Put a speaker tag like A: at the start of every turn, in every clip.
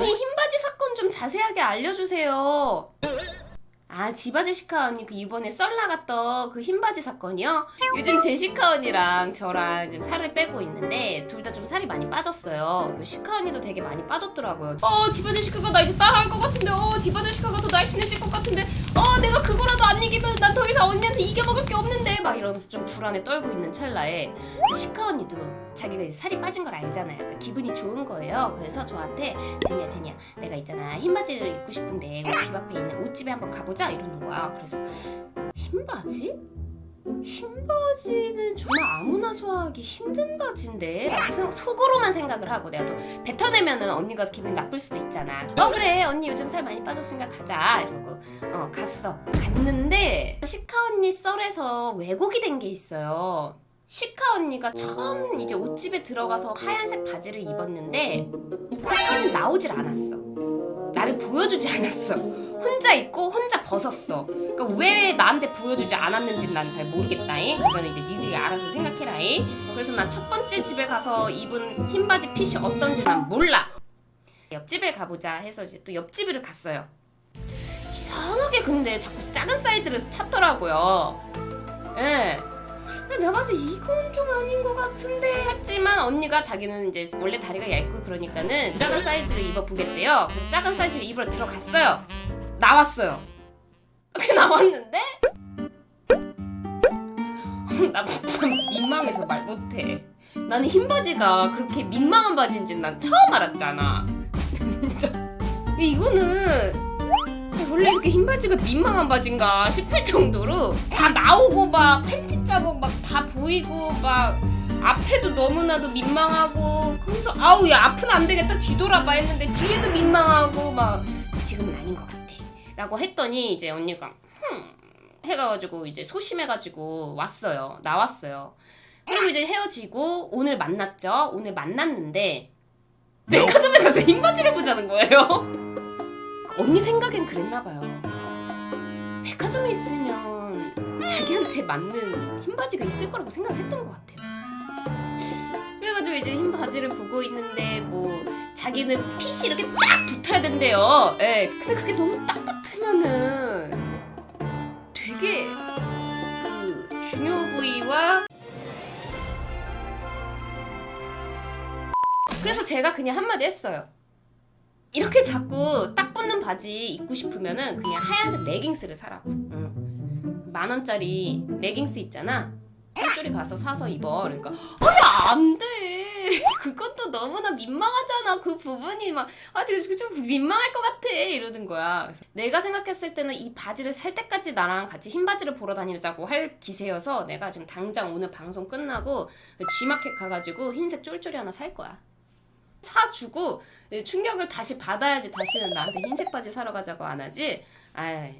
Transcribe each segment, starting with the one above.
A: 언니 흰바지 사건 좀 자세하게 알려주세요. 아 지바 제시카 언니 그 이번에 썰 나갔던 그 흰바지 사건이요? 요즘 제시카 언니랑 저랑 지금 살을 빼고 있는데 둘 다 좀 살이 많이 빠졌어요. 시카 언니도 되게 많이 빠졌더라고요. 어 디바제시카가 나 이제 따라할 것 같은데 어 디바제시카가 더 날씬해질 것 같은데 어 내가 그거라도 안 이기면 난 더 이상 언니한테 이겨먹을 게 없는데 막 이러면서 좀 불안에 떨고 있는 찰나에 시카 언니도 자기가 살이 빠진 걸 알잖아요. 그러니까 기분이 좋은 거예요. 그래서 저한테 제니야 제니야 내가 있잖아 흰 바지를 입고 싶은데 우리 집 앞에 있는 옷집에 한번 가보자 이러는 거야. 그래서 흰 바지? 흰 바지는 정말 아 소화하기 힘든 바지인데. 라고 생각, 속으로만 생각을 하고 내가 또 뱉어내면은 언니가 기분이 나쁠 수도 있잖아. 어 그래 언니 요즘 살 많이 빠졌으니까 가자. 이러고 어 갔어. 갔는데 시카 언니 썰에서 왜곡이 된 게 있어요. 시카 언니가 처음 이제 옷집에 들어가서 하얀색 바지를 입었는데 시카는 나오질 않았어 나를 보여주지 않았어 혼자 입고 혼자 벗었어 그러니까 왜 나한테 보여주지 않았는지는 난잘 모르겠다잉. 그건 이제 니들이 알아서 생각해라잉. 그래서 난 첫 번째 집에 가서 입은 흰 바지 핏이 어떤지 난 몰라. 옆집에 가보자 해서 이제 또 옆집을 갔어요. 이상하게 근데 자꾸 작은 사이즈를 찾더라고요. 예. 내가 봐서 이건 좀 아닌 것 같은데 했지만 언니가 자기는 이제 원래 다리가 얇고 그러니까는 작은 사이즈를 입어보겠대요. 그래서 작은 사이즈를 입으러 들어갔어요. 나왔어요. 이렇게 나왔는데 나, 나 민망해서 말 못해. 나는 흰 바지가 그렇게 민망한 바지인지 난 처음 알았잖아. 진짜 이거는 원래 이렇게 흰 바지가 민망한 바지인가 싶을 정도로 다 나오고 막 팬티 자국 막다 보이고 막 앞에도 너무나도 민망하고 그래서 아우 야 앞은 안 되겠다 뒤돌아봐 했는데 뒤에도 민망하고 막 지금은 아닌 것 같아 라고 했더니 이제 언니가 흠 해가지고 이제 소심해가지고 왔어요. 나왔어요. 그리고 이제 헤어지고 오늘 만났죠. 오늘 만났는데 백화점에 가서 흰 바지를 보자는 거예요 언니 생각엔 그랬나 봐요. 백화점에 있으면 자기한테 맞는 흰 바지가 있을 거라고 생각을 했던 것 같아요. 그래가지고 이제 흰 바지를 보고 있는데 뭐 자기는 핏이 이렇게 딱 붙어야 된대요. 예 근데 그렇게 너무 딱 붙으면은 되게 그 중요 부위와 그래서 제가 그냥 한마디 했어요. 이렇게 자꾸 딱 붙는 바지 입고 싶으면은 그냥 하얀색 레깅스를 사라고. 응. 만 원짜리 레깅스 있잖아. 쫄쫄이 가서 사서 입어. 그러니까 아니 안 돼. 그것도 너무나 민망하잖아. 그 부분이 막 아, 좀 민망할 것 같아. 이러는 거야. 그래서 내가 생각했을 때는 이 바지를 살 때까지 나랑 같이 흰 바지를 보러 다니자고 할 기세여서 내가 지금 당장 오늘 방송 끝나고 G마켓 가가지고 흰색 쫄쫄이 하나 살 거야. 사주고 충격을 다시 받아야지 다시는 나한테 흰색 바지 사러 가자고 안 하지. 아이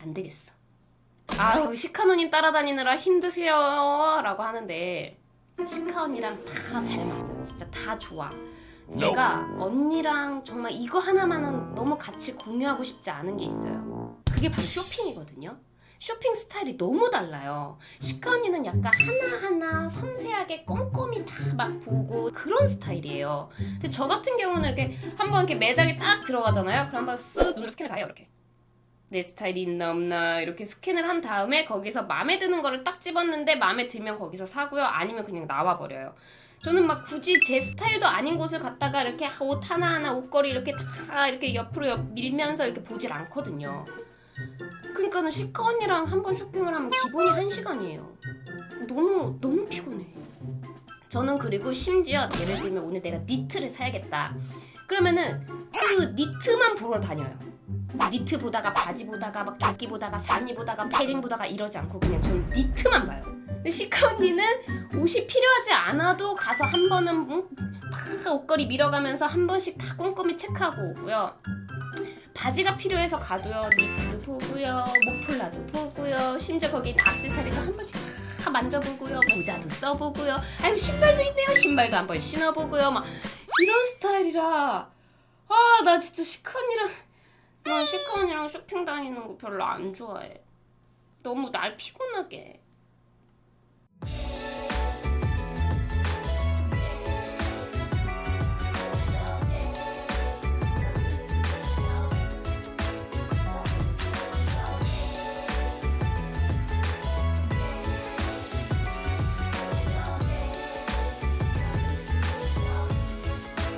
A: 안 되겠어. 아유 시카 누님 따라다니느라 힘드시려라고 하는데 시카 언니랑 다 잘 맞아. 진짜 다 좋아. 내가 언니랑 정말 이거 하나만은 너무 같이 공유하고 싶지 않은 게 있어요. 그게 바로 쇼핑이거든요. 쇼핑 스타일이 너무 달라요. 시카 언니는 약간 하나하나 섬세하게 꼼꼼히 다 막 보고 그런 스타일이에요. 근데 저 같은 경우는 이렇게 한번 이렇게 매장에 딱 들어가잖아요. 그럼 한번 쓱 눈으로 스캔을 가요. 이렇게. 내 스타일이 있나 없나 이렇게 스캔을 한 다음에 거기서 마음에 드는 거를 딱 집었는데 마음에 들면 거기서 사고요. 아니면 그냥 나와 버려요. 저는 막 굳이 제 스타일도 아닌 곳을 갔다가 이렇게 옷 하나하나 옷걸이 이렇게 다 이렇게 옆으로 옆 밀면서 이렇게 보질 않거든요. 그러니까는 시카 언니랑 한 번 쇼핑을 하면 기본이 한 시간이에요. 너무 너무 피곤해. 저는 그리고 심지어 예를 들면 오늘 내가 니트를 사야겠다. 그러면은 그 니트만 보러 다녀요. 니트 보다가 바지 보다가 막 조끼 보다가 상의 보다가 패딩 보다가 이러지 않고 그냥 전 니트만 봐요. 근데 시카 언니는 옷이 필요하지 않아도 가서 한 번은 응? 다 옷걸이 밀어가면서 한 번씩 다 꼼꼼히 체크하고 오고요. 바지가 필요해서 가도요. 니트도 보고요. 목폴라도 보고요. 심지어 거기 액세서리도 한 번씩 다 만져보고요. 모자도 써보고요. 아유 신발도 있네요. 신발도 한 번 신어보고요. 막 이런 스타일이라 아 나 진짜 시카 언니랑 난 시카 언니랑 쇼핑 다니는 거 별로 안 좋아해. 너무 날 피곤하게. 해.